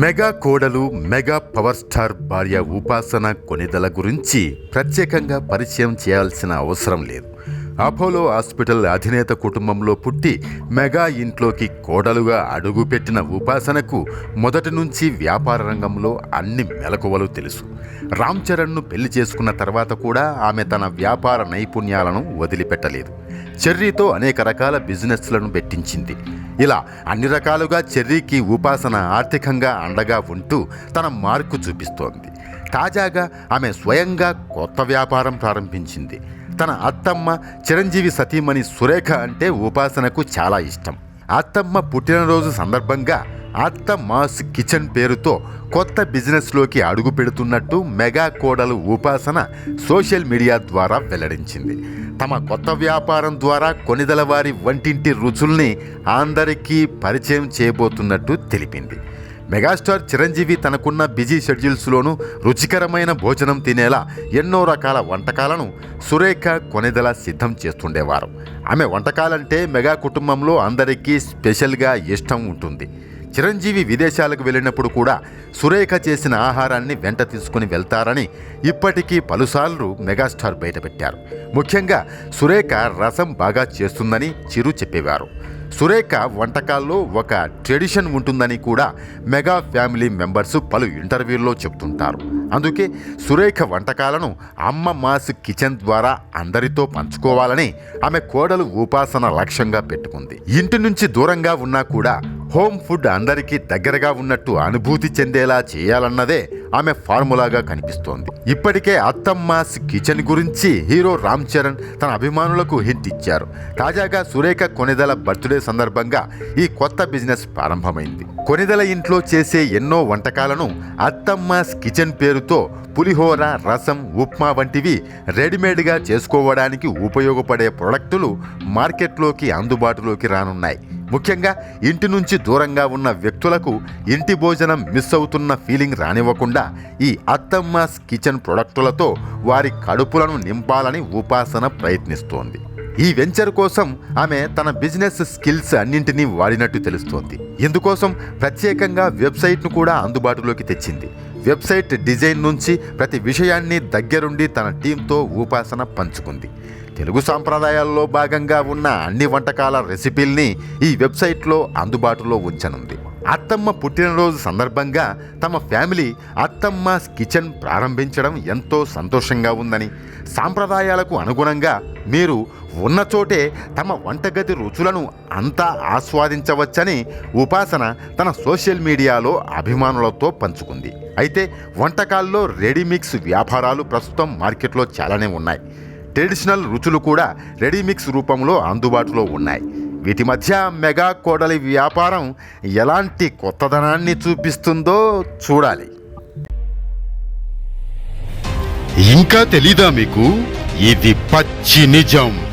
Mega కోడలు mega power star భార్య ఉపాసన కొనిదల గురించి ప్రత్యేకంగా పరిచయం చేయాల్సిన అవసరం లేదు. అపోలో హాస్పిటల్ అధినేత కుటుంబంలో పుట్టి మెగా ఇంట్లోకి కోడలుగా అడుగుపెట్టిన ఉపాసనకు మొదటి నుంచి వ్యాపార రంగంలో అన్ని మెలకువలు తెలుసు. రామ్ చరణ్ను పెళ్ళి చేసుకున్న తర్వాత కూడా ఆమె తన వ్యాపార నైపుణ్యాలను వదిలిపెట్టలేదు. చెర్రీతో అనేక రకాల బిజినెస్లను పెట్టించింది. ఇలా అన్ని రకాలుగా చెర్రీకి ఉపాసన ఆర్థికంగా అండగా ఉంటూ తన మార్కు చూపిస్తోంది. తాజాగా ఆమె స్వయంగా కొత్త వ్యాపారం ప్రారంభించింది. తన అత్తమ్మ చిరంజీవి సతీమణి సురేఖ అంటే ఉపాసనకు చాలా ఇష్టం. అత్తమ్మ పుట్టినరోజు సందర్భంగా అత్త మాస్ కిచెన్ పేరుతో కొత్త బిజినెస్లోకి అడుగు పెడుతున్నట్టు మెగా కోడలు ఉపాసన సోషల్ మీడియా ద్వారా వెల్లడించింది. తమ కొత్త వ్యాపారం ద్వారా కొనిదల వారి వంటింటి రుచుల్ని అందరికీ పరిచయం చేయబోతున్నట్టు తెలిపింది. మెగాస్టార్ చిరంజీవి తనకున్న బిజీ షెడ్యూల్స్లోనూ రుచికరమైన భోజనం తినేలా ఎన్నో రకాల వంటకాలను సురేఖ కొనెదల సిద్ధం చేస్తుండేవారు. ఆమె వంటకాలంటే మెగా కుటుంబంలో అందరికీ స్పెషల్గా ఇష్టం ఉంటుంది. చిరంజీవి విదేశాలకు వెళ్ళినప్పుడు కూడా సురేఖ చేసిన ఆహారాన్ని వెంట తీసుకుని వెళ్తారని ఇప్పటికీ పలుసార్లు మెగాస్టార్ బయటపెట్టారు. ముఖ్యంగా సురేఖ రసం బాగా చేస్తుందని చిరు చెప్పేవారు. సురేఖ వంటకాల్లో ఒక ట్రెడిషన్ ఉంటుందని కూడా మెగా ఫ్యామిలీ మెంబర్స్ పలు ఇంటర్వ్యూల్లో చెప్తుంటారు. అందుకే సురేఖ వంటకాలను అమ్మ మాస్ కిచెన్ ద్వారా అందరితో పంచుకోవాలని ఆమె కోడలు ఉపాసన లక్ష్యంగా పెట్టుకుంది. ఇంటి నుంచి దూరంగా ఉన్నా కూడా హోమ్ ఫుడ్ అందరికీ దగ్గరగా ఉన్నట్టు అనుభూతి చెందేలా చేయాలన్నదే ఆమె ఫార్ములాగా కనిపిస్తోంది. ఇప్పటికే అత్తమ్మాస్ కిచెన్ గురించి హీరో రామ్ చరణ్ తన అభిమానులకు హిట్ ఇచ్చారు. తాజాగా సురేఖ కొనిదల బర్త్డే సందర్భంగా ఈ కొత్త బిజినెస్ ప్రారంభమైంది. కొనిదల ఇంట్లో చేసే ఎన్నో వంటకాలను అత్తమ్మాస్ కిచెన్ పేరుతో పులిహోర రసం ఉప్మా వంటివి రెడీమేడ్గా చేసుకోవడానికి ఉపయోగపడే ప్రొడక్టులు మార్కెట్లోకి అందుబాటులోకి రానున్నాయి. ముఖ్యంగా ఇంటి నుంచి దూరంగా ఉన్న వ్యక్తులకు ఇంటి భోజనం మిస్ అవుతున్న ఫీలింగ్ రానివ్వకుండా ఈ అత్తమ్మాస్ కిచెన్ ప్రొడక్టులతో వారి కడుపులను నింపాలని ఉపాసన ప్రయత్నిస్తోంది. ఈ వెంచర్ కోసం ఆమె తన బిజినెస్ స్కిల్స్ అన్నింటినీ వాడినట్టు తెలుస్తోంది. ఇందుకోసం ప్రత్యేకంగా వెబ్సైట్ను కూడా అందుబాటులోకి తెచ్చింది. వెబ్సైట్ డిజైన్ నుంచి ప్రతి విషయాన్ని దగ్గరుండి తన టీంతో ఉపాసన పంచుకుంది. తెలుగు సాంప్రదాయాల్లో భాగంగా ఉన్న అన్ని వంటకాల రెసిపీల్ని ఈ వెబ్సైట్లో అందుబాటులో ఉంచనుంది. అత్తమ్మ పుట్టినరోజు సందర్భంగా తమ ఫ్యామిలీ అత్తమ్మ కిచెన్ ప్రారంభించడం ఎంతో సంతోషంగా ఉందని సాంప్రదాయాలకు అనుగుణంగా మీరు ఉన్న చోటే తమ వంటగది రుచులను అంతా ఆస్వాదించవచ్చని ఉపాసన తన సోషల్ మీడియాలో అభిమానులతో పంచుకుంది. అయితే వంటకాల్లో రెడీమిక్స్ వ్యాపారాలు ప్రస్తుతం మార్కెట్లో చాలానే ఉన్నాయి. ట్రెడిషనల్ రుచులు కూడా రెడీమిక్స్ రూపంలో అందుబాటులో ఉన్నాయి. వీటి మధ్య మెగా కోడలి వ్యాపారం ఎలాంటి కొత్తదనాన్ని చూపిస్తుందో చూడాలి. ఇంకా తెలీదా మీకు? ఇది పచ్చి నిజం.